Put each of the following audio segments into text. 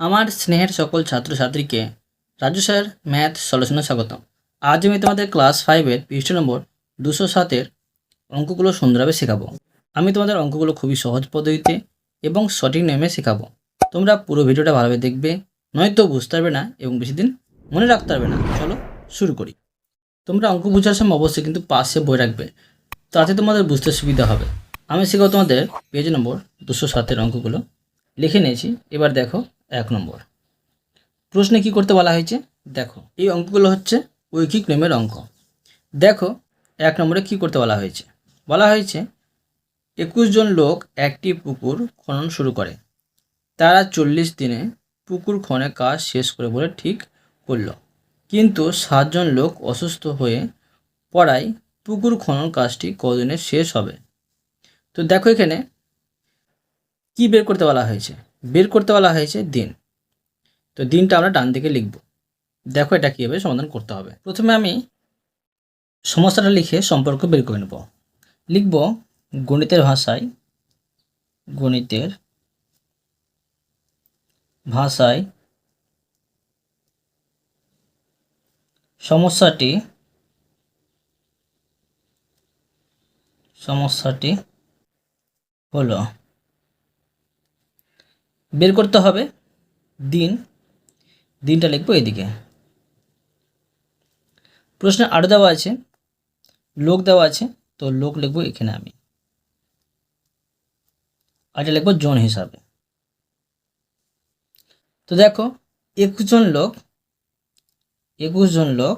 আমার স্নেহের সকল ছাত্রছাত্রীকে রাজু স্যার ম্যাথ সলিউশনে স্বাগত আজ আমি তোমাদের ক্লাস ফাইভের পৃষ্ঠ নম্বর দুশো সাতের অঙ্কগুলো সুন্দরভাবে শেখাবো। আমি তোমাদের অঙ্কগুলো খুবই সহজ পদ্ধতিতে এবং সঠিক নিয়মে শেখাবো। তোমরা পুরো ভিডিওটা ভালোভাবে দেখবে, নয়তো বুঝতে পারবে না এবং বেশি দিন মনে রাখতে পারবে না। চলো শুরু করি। তোমরা অঙ্ক বোঝার সময় অবশ্যই কিন্তু পাশে বই রাখবে, তাতে তোমাদের বুঝতে সুবিধা হবে। আমি শেখাবো তোমাদের পেজ নম্বর দুশো সাতের অঙ্কগুলো। লিখে নিয়েছি। এবার দেখো এক নম্বর। প্রশ্নে কি করতে বলা হয়েছে? দেখো, এই অঙ্কগুলো হচ্ছে ঐকিক নিয়মের অঙ্ক। দেখো, এক নম্বরে কি করতে বলা হয়েছে? বলা হয়েছে, একুশ জন লোক একটি পুকুর খনন শুরু করে। তারা চল্লিশ দিনে পুকুর খনে কাজ শেষ করে বলে ঠিক করল। কিন্তু সাতজন লোক অসুস্থ হয়ে পড়ায় পুকুর খনন কাজটি কদিনে শেষ হবে? তো দেখো এখানে কি বের করতে বলা হয়েছে? বের করতে বলা হয়েছে দিন। তো দিনটা আমরা ডান দিকে লিখব। দেখো এটা কীভাবে সমাধান করতে হবে। প্রথমে আমি সমস্যাটা লিখে সম্পর্ক বের করে নেব। লিখব গণিতের ভাষায় গণিতের ভাষায় সমস্যাটি সমস্যাটি হলো বের করতে হবে দিন, দিনটা লিখব এদিকে। প্রশ্নে আরও দেওয়া আছে, লোক দেওয়া আছে, তো লোক লিখব এখানে আমি। আর এটা লিখব জন হিসাবে। তো দেখো একুশ জন লোক একুশ জন লোক,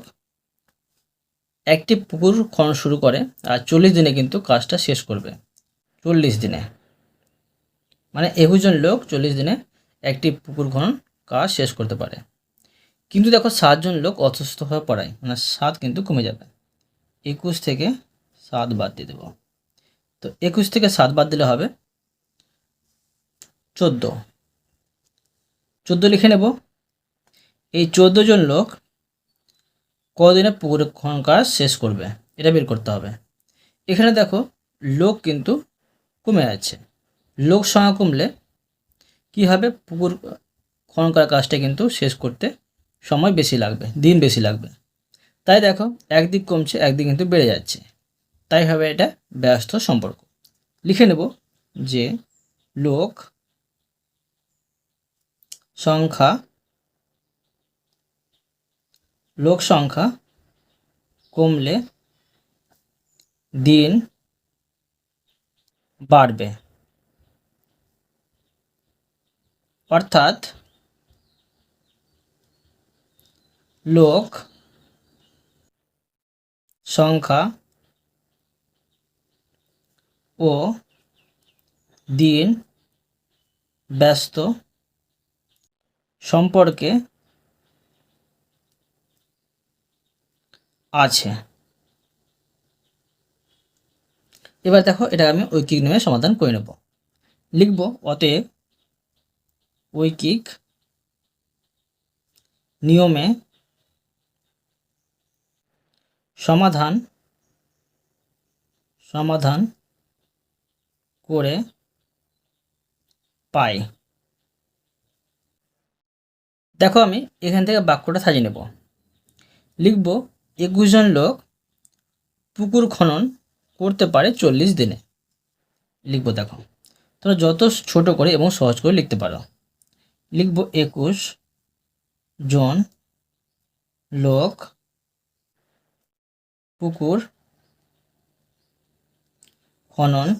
একটি পুকুর খনন শুরু করে আর চল্লিশ দিনে কিন্তু কাজটা শেষ করবে। চল্লিশ দিনে। মানে একুশ জন লোক চল্লিশ দিনে একটি পুকুর খনন কাজ শেষ করতে পারে। কিন্তু দেখো সাতজন লোক অসুস্থ হয়ে পড়ায় মানে সাত কিন্তু কমে যাবে। একুশ থেকে সাত বাদ দিয়ে দেবো। তো একুশ থেকে সাত বাদ দিলে হবে চোদ্দ। চোদ্দ লিখে নেব। এই চোদ্দ জন লোক কদিনে পুকুর খনন কাজ শেষ করবে? এটা বের করতে হবে। এখানে দেখো লোক কিন্তু কমে যাচ্ছে লোক সংখ্যা কমলে কী হবে? পুকুর খনন করার কাজটা কিন্তু শেষ করতে সময় বেশি লাগবে, দিন বেশি লাগবে। তাই দেখো, একদিক কমছে, একদিক কিন্তু বেড়ে যাচ্ছে। তাই হবে এটা ব্যস্ত সম্পর্ক। লিখে নেব যে লোক সংখ্যা লোক সংখ্যা কমলে দিন বাড়বে। অর্থাৎ লোক সংখ্যা ও দিন ব্যস্ত সম্পর্কে আছে। এবার দেখো এটা আমি ঐকিক নিয়মে সমাধান করে নেব। লিখব, অতএব ঐকিক নিয়মে সমাধান সমাধান করে পাই দেখো আমি এখান থেকে বাক্যটা সাজিয়ে নেব। লিখব, একুশ জন লোক পুকুর খনন করতে পারে চল্লিশ দিনে। লিখব, দেখো। তোমরা যত ছোট করে এবং সহজ করে লিখতে পারো। লিখব একুশ জন লোক, পুকুর, খনন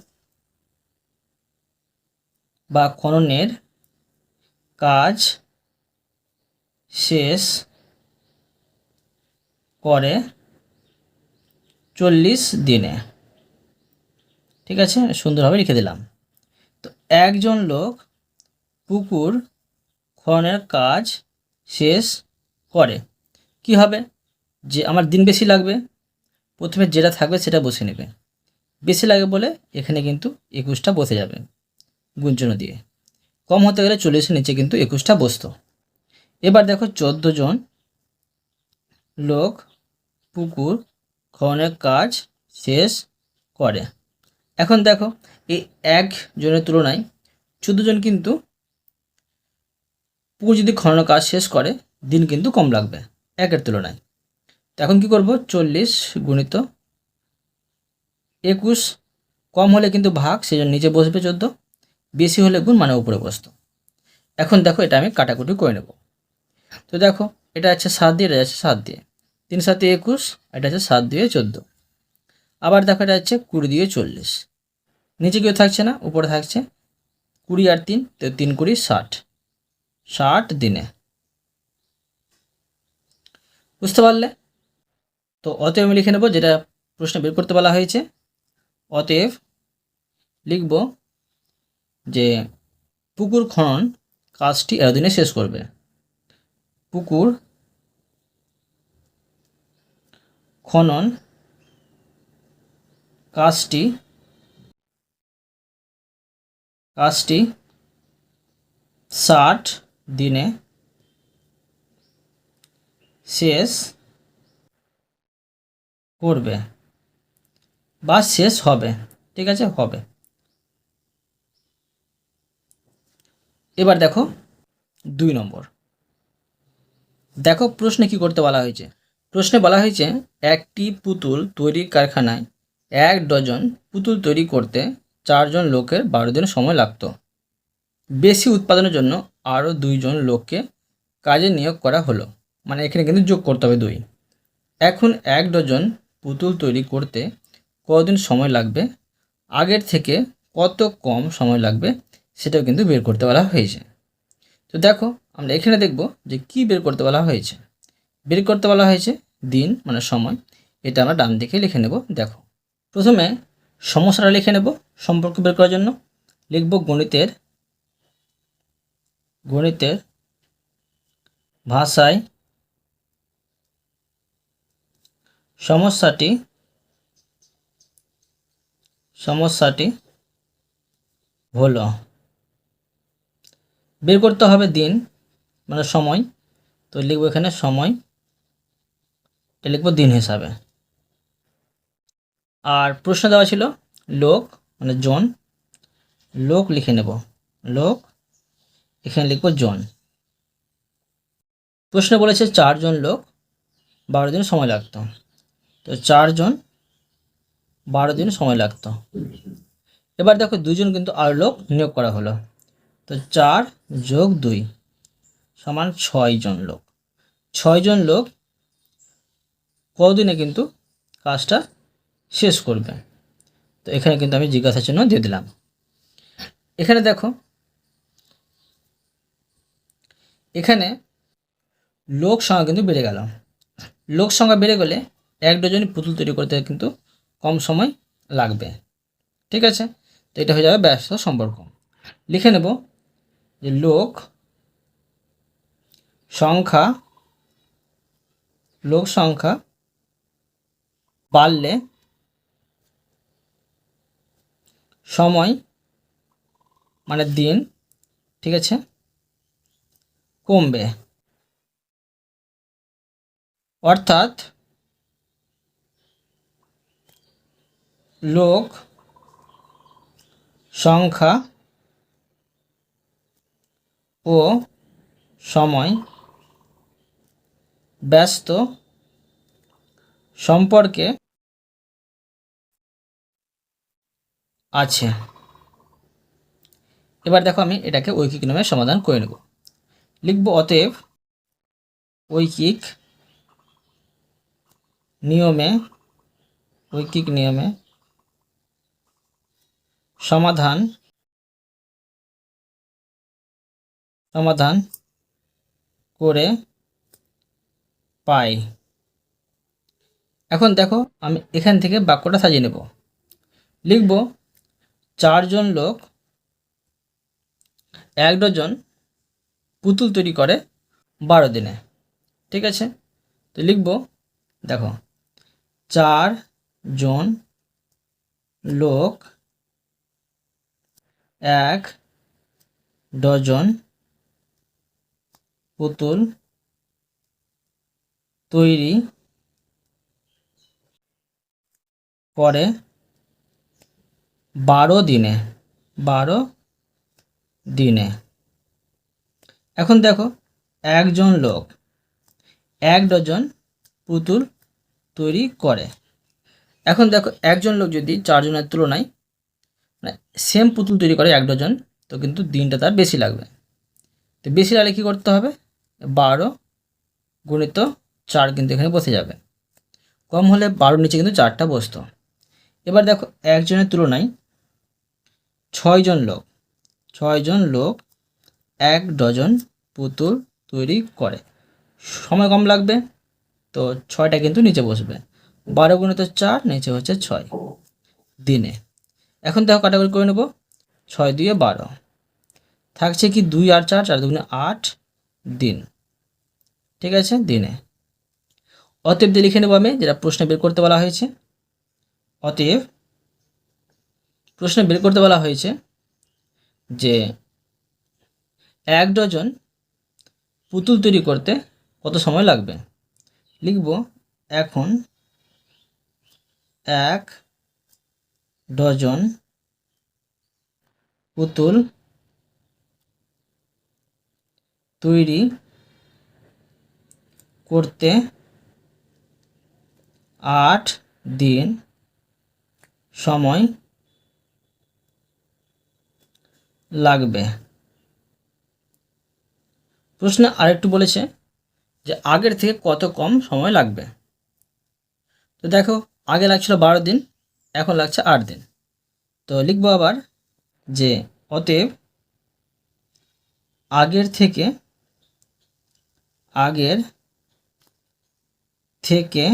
বা খননের কাজ শেষ করে চল্লিশ দিনে। ঠিক আছে? সুন্দরভাবে লিখে দিলাম। তো একজন লোক পুকুর খননের কাজ শেষ করে। কি হবে? যে আমার দিন বেশি লাগবে, প্রথমে যেটা থাকবে সেটা বসে নেবে। বেশি লাগে বলে এখানে কিন্তু একুশটা বসে যাবে গুঞ্জন দিয়ে। কম হতে গেলে চল্লিশের নিচে কিন্তু একুশটা বসতো। এবার দেখো চোদ্দ জন লোক পুকুর খননের কাজ শেষ করে। এখন দেখো এই একজনের তুলনায় চোদ্দ জন কিন্তু পুকুর যদি খনন কাজ শেষ করে, দিন কিন্তু কম লাগবে, একের তুলনায়। তো এখন কি করব? চল্লিশ গুণিত একুশ, কম হলে কিন্তু ভাগ সেই জন্য নিচে বসবে চোদ্দ, বেশি হলে গুণ মানে উপরে বসতো। এখন দেখো এটা আমি কাটাকুটি করে নেব। তো দেখো, এটা আছে সাত দিয়ে, এটা আছে সাত দিয়ে। তিন সাতে একুশ, এটা আছে সাত দিয়ে চোদ্দ। আবার দেখো এটা হচ্ছে কুড়ি দিয়ে চল্লিশ। নিচে কেউ থাকছে না, উপরে থাকছে কুড়ি আর তিন, তো তিন কুড়ি ষাট। ষাট দিনে। বুঝতে পারলে? তো অতএব আমি লিখে নেব যেটা প্রশ্ন বের করতে বলা হয়েছে। অতএব লিখব যে পুকুর খনন কাজটি এতদিনে শেষ করবে। পুকুর খনন কাজটি কাজটি ষাট দিনে শেষ করবে বা শেষ হবে, ঠিক আছে? হবে। এবার দেখো দুই নম্বর। দেখো প্রশ্নে কি করতে বলা হয়েছে? প্রশ্নে বলা হয়েছে, একটি পুতুল তৈরির কারখানায় এক ডজন পুতুল তৈরি করতে চারজন লোকের বারো দিন সময় লাগতো। বেশি উৎপাদনের জন্য আরও দুইজন লোককে কাজে নিয়োগ করা হলো। মানে এখানে কিন্তু যোগ করতে হবে দুই। এখন এক ডজন পুতুল তৈরি করতে কতদিন সময় লাগবে? আগের থেকে কত কম সময় লাগবে সেটাও কিন্তু বের করতে বলা হয়েছে। তো দেখো, আমরা এখানে দেখব যে কি বের করতে বলা হয়েছে। বের করতে বলা হয়েছে দিন মানে সময়। এটা আমরা ডান দিকে লিখে নেব, দেখো। প্রথমে সমস্যাটা লিখে নেব সম্পর্ক বের করার জন্য। লিখব গণিতের গণিতের ভাষায় সমস্যাটি সমস্যাটি হলো, বের করতে হবে দিন মানে সময়। তো লিখব এখানে সময়, এটা লিখব দিন হিসাবে। আর প্রশ্ন দেওয়া ছিল লোক মানে জন, লোক লিখে নেব। লোক এখানে লিখব জন। প্রশ্ন বলেছে চারজন লোক, বারো দিন সময় লাগতো। তো চারজন, বারো দিন সময় লাগতো। এবার দেখো দুজন কিন্তু আর লোক নিয়োগ করা হলো। তো চার যোগ দুই সমান ছয়জন লোক। ছয়জন লোক কদিনে কিন্তু কাজটা শেষ করবে? তো এখানে কিন্তু আমি জিজ্ঞাসা চিহ্ন দিয়ে দিলাম। এখানে দেখো এখানে লোক সংখ্যা কিন্তু বেড়ে গেল। লোক সংখ্যা বেড়ে গেলে এক ডজনই পুতুল তৈরি করতে কিন্তু কম সময় লাগবে। ঠিক আছে? তো এটা হয়ে যাবে ব্যস্ত সম্পর্ক। লিখে নেব যে লোক সংখ্যা লোক সংখ্যা বাড়লে সময় মানে দিন, ঠিক আছে? কমবে। অর্থাৎ লোক সংখ্যা ও সময় ব্যস্ত সম্পর্কে আছে। এবার দেখো আমি এটাকে ঐকিক নামে সমাধান করে নেব। লিখব অতএব ঐকিক নিয়মে ঐকিক নিয়মে সমাধান সমাধান করে পাই। এখন দেখো আমি এখান থেকে বাক্যটা সাজিয়ে নেব। লিখব, চারজন লোক, এক ডজন পুতুল তৈরি করে বারো দিনে। ঠিক আছে? তো লিখব, দেখো, চার জন লোক, এক, ডজন পুতুল তৈরি করে বারো দিনে বারো দিনে। এখন দেখো একজন লোক, এক ডজন পুতুল তৈরি করে। এখন দেখো একজন লোক যদি চারজনের তুলনায় মানে সেম পুতুল তৈরি করে এক ডজন, তো কিন্তু দিনটা তার বেশি লাগবে। তো বেশি লাগলে কী করতে হবে? বারো গুণিত চার কিন্তু এখানে বসে যাবে। কম হলে বারোর নিচে কিন্তু চারটা বসতো। এবার দেখো একজনের তুলনায় ছয়জন লোক ছয়জন লোক, এক ডজন পুতুল তৈরি করে। সময় কম লাগবে, তো ছয়টা কিন্তু নিচে বসবে। বারো গুণিত চার, নিচে হচ্ছে ছয় দিনে। এখন দেখো কাটাকুটি করে নেব, ছয় দুয়ে বারো। থাকছে কি দুই আর চার চার দুগুণে আট দিন। ঠিক আছে, দিনে। অতএব দিয়ে লিখে নেব আমি, যেটা প্রশ্নে বের করতে বলা হয়েছে। অতএব প্রশ্নে বের করতে বলা হয়েছে যে এক ডজন পুতুল তৈরি করতে কত সময় লাগবে? লিখব এখন এক ডজন পুতুল তৈরি করতে আট দিন সময় লাগবে। প্রশ্নে আরেকটু বলেছে যে আগের থেকে কত কম সময় লাগবে? তো দেখো, আগে লাগছিল বারো দিন, এখন লাগছে আট দিন। তো লিখব আবার যে অতএব আগের থেকে আগের থেকে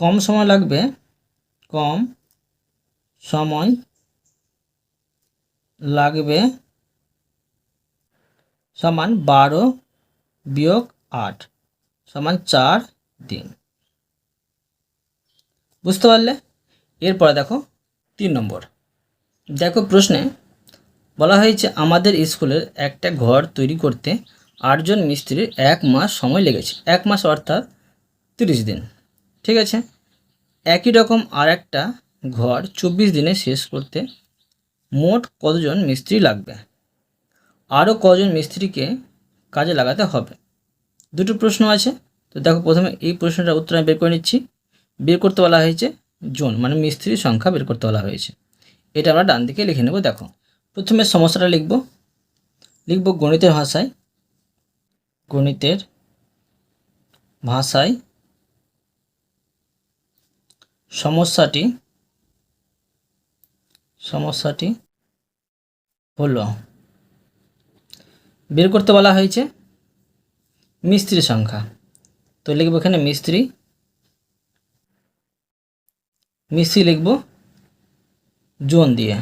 কম সময় লাগবে, কম সময় লাগবে সমান বারো বিয়োগ আট, সমান চার দিন বুঝতে পারলে? এরপরে দেখো তিন নম্বর। দেখো প্রশ্নে বলা হয়েছে, আমাদের স্কুলের একটা ঘর তৈরি করতে আটজন মিস্ত্রির এক মাস সময় লেগেছে। এক মাস অর্থাৎ তিরিশ দিন। ঠিক আছে? একই রকম আর একটা ঘর চব্বিশ দিনে শেষ করতে মোট কতজন মিস্ত্রি লাগবে? আরও কজন মিস্ত্রিকে কাজে লাগাতে হবে? দুটো প্রশ্ন আছে। তো দেখো, প্রথমে এই প্রশ্নটার উত্তর আমি বের করে নিচ্ছি। বের করতে বলা হয়েছে জন মানে মিস্ত্রির সংখ্যা বের করতে বলা হয়েছে। এটা আমরা ডান দিকে লিখে নেব, দেখো। প্রথমে সমস্যাটা লিখব। লিখব গণিতের ভাষায়। গণিতের ভাষায় সমস্যাটি সমস্যাটি হলো বের করতে বলা হয়েছে মিস্ত্রি সংখ্যা। তো লিখব এখানে মিস্ত্রি। মিস্ত্রি লিখব জোন দিয়ে।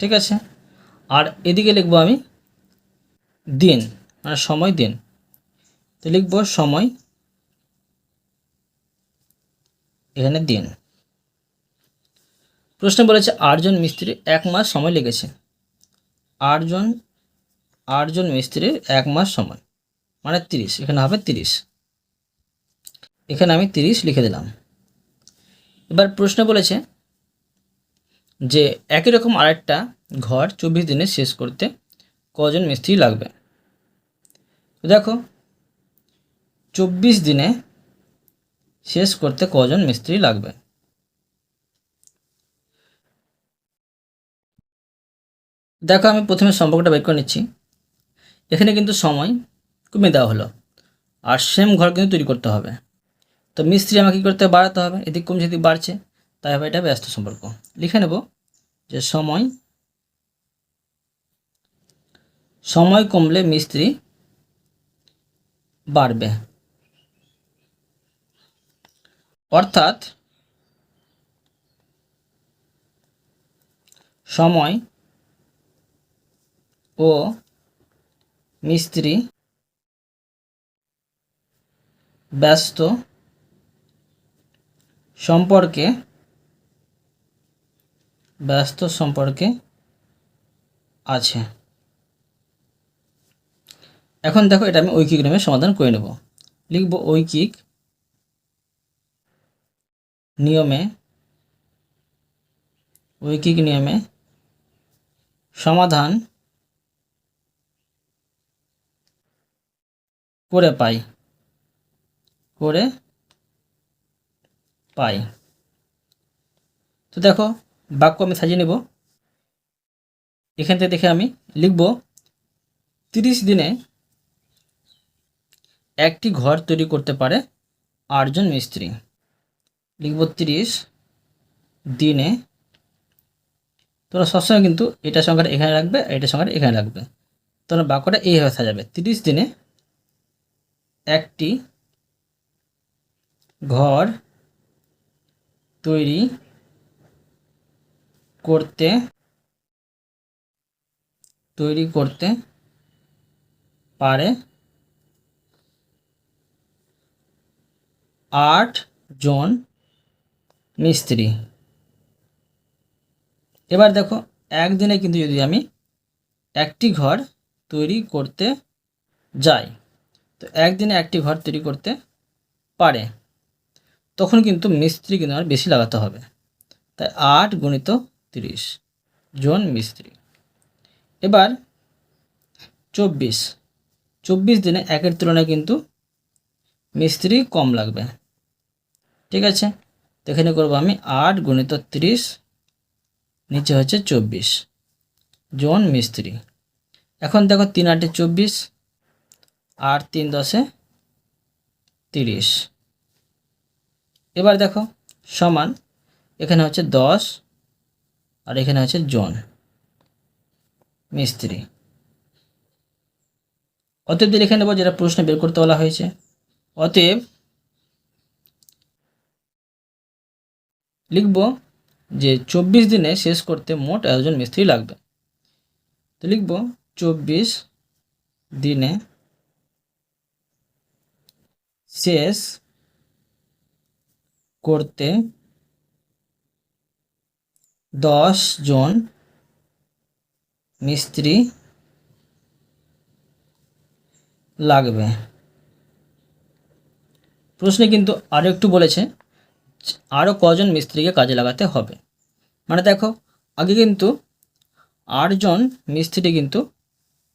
ঠিক আছে? আর এদিকে লিখব আমি দিন মানে সময় দিন। তো লিখব সময়, এখানে দিন। প্রশ্ন বলেছে আটজন মিস্ত্রি এক মাস সময় লেগেছে আটজন আটজন মিস্ত্রির এক মাস সময় মানে তিরিশ, এখানে হবে তিরিশ। এখানে আমি তিরিশ লিখে দিলাম। এবার প্রশ্ন বলেছে যে একই রকম আরেকটা ঘর চব্বিশ দিনে শেষ করতে কজন মিস্ত্রি লাগবে? দেখো, চব্বিশ দিনে শেষ করতে কজন মিস্ত্রি লাগবে? দেখো, আমি প্রথমে সম্পর্কটা বের করে নিচ্ছি। এখানে কিন্তু সময় কমে দেওয়া হলো। আর সেম ঘর কিন্তু তৈরি করতে হবে। তো মিস্ত্রি আমাকে কী করতে বাড়াতে হবে। এদিক কমছে, এদিক বাড়ছে। তাই হবে এটা ব্যস্ত সম্পর্ক। লিখে নেব যে সময় সময় কমলে মিস্ত্রি বাড়বে। অর্থাৎ সময় ও মিস্ত্রি ব্যস্ত সম্পর্কে ব্যস্ত সম্পর্কে আছে। এখন দেখো এটা আমি ঐকিক নিয়মে সমাধান করে নেব। লিখব ঐকিক নিয়মে ঐকিক নিয়মে সমাধান করে পাই। করে পাই। তো দেখো, বাক্য আমি সাজিয়ে নেব। এখান থেকে দেখে আমি লিখব, তিরিশ দিনে একটি ঘর তৈরি করতে পারে আটজন মিস্ত্রি। লিখব তিরিশ দিনে। তোমরা সবসময় কিন্তু এটা সংখ্যাটা এখানে রাখবে এটা সংখ্যাটা এখানে রাখবে। তোমরা বাক্যটা এইভাবে সাজাবে। তিরিশ দিনে একটি ঘর তৈরি করতে তৈরি করতে পারে। আট জন মিস্ত্রি। এবার দেখো, একদিনে কিন্তু যদি আমি একটি ঘর তৈরি করতে যাই তো একদিনে একটি ঘর তৈরি করতে পারে, তখন কিন্তু মিস্ত্রি কিন্তু আর বেশি লাগাতে হবে। তাই আট গুণিত তিরিশ জন মিস্ত্রি। এবার চব্বিশ। চব্বিশ দিনে একের তুলনায় কিন্তু মিস্ত্রি কম লাগবে। ঠিক আছে? তো এখানে করব আমি। আট গুণিত তিরিশ, নিচে হচ্ছে চব্বিশ জন মিস্ত্রি। এখন দেখো তিন আটে চব্বিশ আর তিন দশে তিরিশ। এবার দেখো, সমান, এখানে হচ্ছে দশ, আর এখানে হচ্ছে জন, মিস্ত্রি। অতএব লিখে নেব যেটা প্রশ্ন বের করতে বলা হয়েছে, অতএব লিখব যে চব্বিশ দিনে শেষ করতে মোট এতজন মিস্ত্রি লাগবে। তো লিখব, চব্বিশ দিনে শেষ করতে দশ জন মিস্ত্রি লাগবে। প্রশ্নে কিন্তু আরও একটু বলেছে আরও কজন মিস্ত্রিকে কাজে লাগাতে হবে। মানে দেখো, আগে কিন্তু আটজন মিস্ত্রি কিন্তু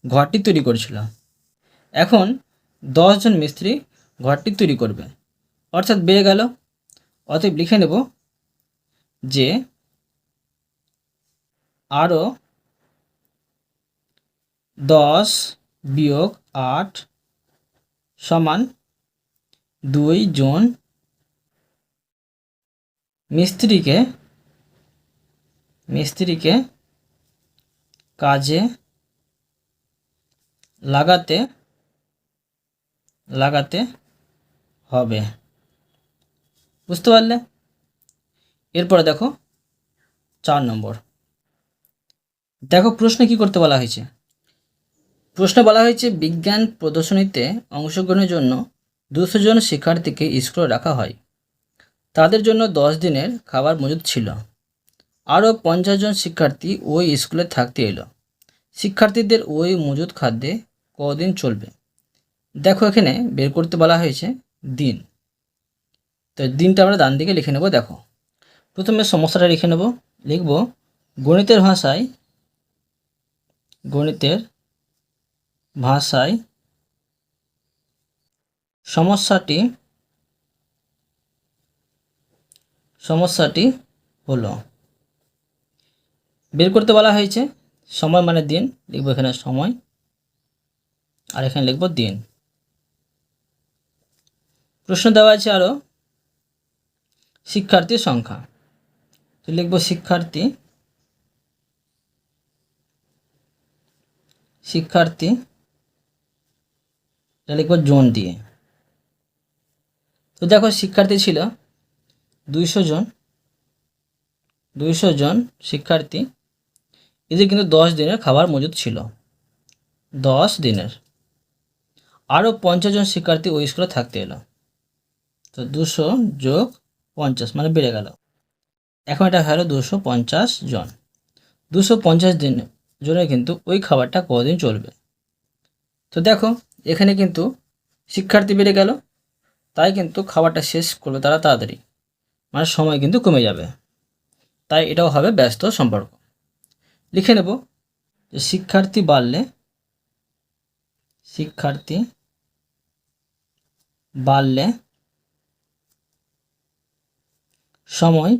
ঘরটি তৈরি করেছিল। এখন দশজন মিস্ত্রি ঘরটি তৈরি করবে। অর্থাৎ বেড়ে গেল। অতএব লিখে নেব যে আরও দশ বিয়োগ আট সমান দুই জন মিস্ত্রিকে মিস্ত্রিকে কাজে লাগাতে লাগাতে হবে। বুঝতে পারলে? এরপরে দেখো, চার নম্বর। দেখো, প্রশ্নে কি করতে বলা হয়েছে? প্রশ্নে বলা হয়েছে, বিজ্ঞান প্রদর্শনীতে অংশগ্রহণের জন্য দুশো জন শিক্ষার্থীকে স্কুলে রাখা হয়। তাদের জন্য দশ দিনের খাবার মজুদ ছিল। আরও পঞ্চাশ জন শিক্ষার্থী ওই স্কুলে থাকতে এলো। শিক্ষার্থীদের ওই মজুদ খাদ্যে কদিন চলবে? দেখো, এখানে বের করতে বলা হয়েছে দিন। তো দিনটা আমরা ডান দিকে লিখে নেব, দেখো। প্রথমে সমস্যাটা লিখে নেব। লিখব, গণিতের ভাষায় গণিতের ভাষায় সমস্যাটি সমস্যাটি হলো, বের করতে বলা হয়েছে। সময় মানে দিন। লিখব এখানে সময়। আর এখানে লিখব দিন। প্রশ্ন দেওয়া আছে আরও শিক্ষার্থীর সংখ্যা। তো লিখব শিক্ষার্থী। শিক্ষার্থী। এটা লিখব জন দিয়ে। তো দেখো শিক্ষার্থী ছিল দুইশো জন। দুইশো জন শিক্ষার্থী। এদের কিন্তু দশ দিনের খাবার মজুদ ছিল। দশ দিনের। আরও পঞ্চাশ জন শিক্ষার্থী ওই স্কুলে থাকতে এলো। তো দুশো যোগ পঞ্চাশ মানে বেড়ে গেল। এখন এটা হলো দুশো পঞ্চাশ জন। দুশো পঞ্চাশ দিন জন্য কিন্তু ওই খাবারটা কদিন চলবে? তো দেখো, এখানে কিন্তু শিক্ষার্থী বেড়ে গেল, তাই কিন্তু খাবারটা শেষ করবে তারা তাড়াতাড়ি মানে সময় কিন্তু কমে যাবে। তাই এটাও হবে ব্যস্ত সম্পর্ক। লিখে নেব যে শিক্ষার্থী বাড়লে শিক্ষার্থী বাড়লে সময়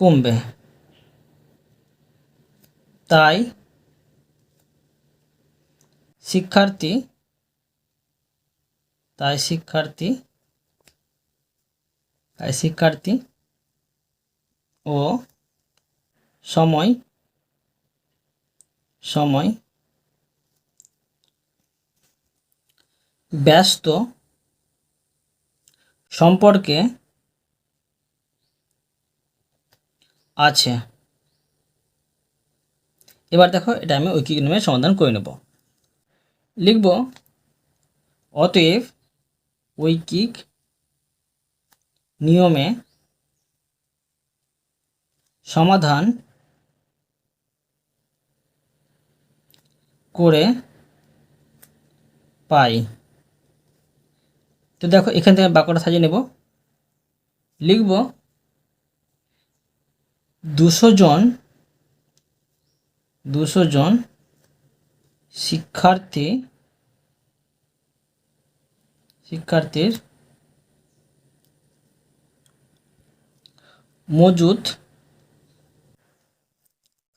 কমবে। তাই শিক্ষার্থী তাই শিক্ষার্থী তাই শিক্ষার্থী ও সময় সময় ব্যস্ত সম্পর্কে আছে। এবার দেখো, এটা আমি ঐকিক নিয়মে সমাধান করে নেব। লিখব, অতএব ঐকিক নিয়মে সমাধান করে পাই। তো দেখো, এখান থেকে বাক্যটা সাজিয়ে নেব। লিখব, দুশো জন দুশো জন শিক্ষার্থী, শিক্ষার্থীর মজুদ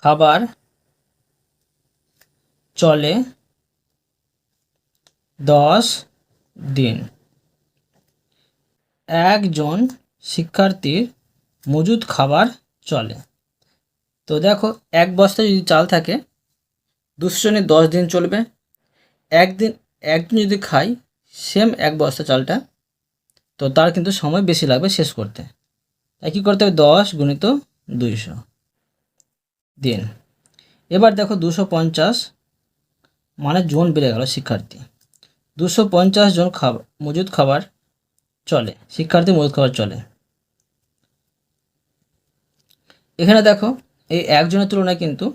খাবার চলে দশ দিন। একজন শিক্ষার্থীর মজুদ খাবার চলে। তো দেখো, এক বস্তা যদি চাল থাকে, দুশো জনের দশ দিন চলবে। একদিন একদিন যদি খাই সেম এক বস্তা চালটা, তো তার কিন্তু সময় বেশি লাগবে শেষ করতে। তাই কী করতে হবে? দশ গুণিত দুইশো দিন। এবার দেখো, দুশো পঞ্চাশ মানে জন বেড়ে গেল শিক্ষার্থী। দুশো পঞ্চাশ জন খাবার মজুদ খাবার চলে, শিক্ষার্থী মজুদ খাবার চলে। এখানে দেখো, এই একজনের তুলনায় কিন্তু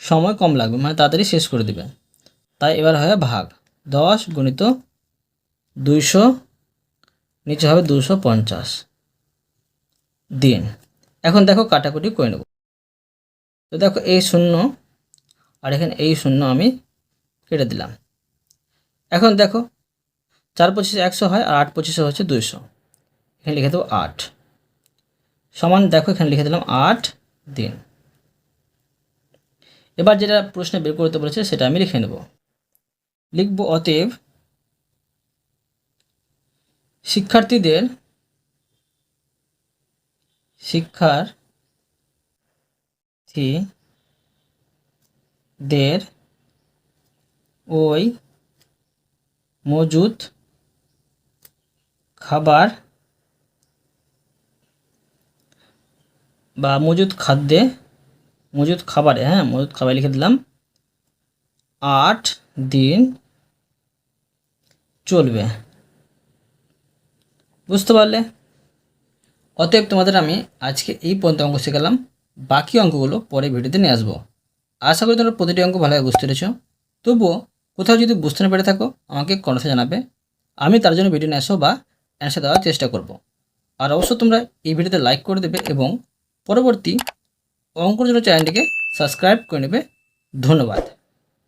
সময় কম লাগবে মানে তাড়াতাড়ি শেষ করে দেবে। তাই এবার হয় ভাগ, দশ গুণিত দুইশো, নিচে হবে দুশো পঞ্চাশ। দিন, এখন দেখো কাটাকুটি করে নেব। তো দেখো এই শূন্য, আর এখানে এই শূন্য আমি কেটে দিলাম। এখন দেখো চার পঁচিশে একশো হয় আর আট পঁচিশে হচ্ছে দুইশো। এখানে লিখে দেবো আট। সমান দেখো, এখানে লিখে দিলাম আট দিন। এবার যেটা প্রশ্নে বের করতে বলেছে সেটা আমি লিখে নেব। লিখব অতএব শিক্ষার্থীদের শিক্ষার দের ওই মজুদ খাবার বা মজুদ খাদ্যে মজুদ খাবারে হ্যাঁ মজুদ খাবার লিখে দিলাম, আট দিন চলবে। বুঝতে পারলে? অতএব তোমাদের আমি আজকে এই পর্যন্ত অঙ্ক শেখালাম। বাকি অঙ্কগুলো পরে ভিডিওতে নিয়ে আসব। আশা করি তোমরা প্রতিটি অঙ্ক ভালোভাবে বুঝতে পেরেছ। তবুও কোথাও যদি বুঝতে না পেরে থাকো, আমাকে কমেন্টে জানাবে। আমি তার জন্য ভিডিও নিয়ে আসো বা অ্যান্সার দেওয়ার চেষ্টা করব। আর অবশ্য তোমরা এই ভিডিওতে লাইক করে দেবে এবং পরবর্তী অঙ্কর জন্য চ্যানেলটিকে সাবস্ক্রাইব করে নেবে। ধন্যবাদ।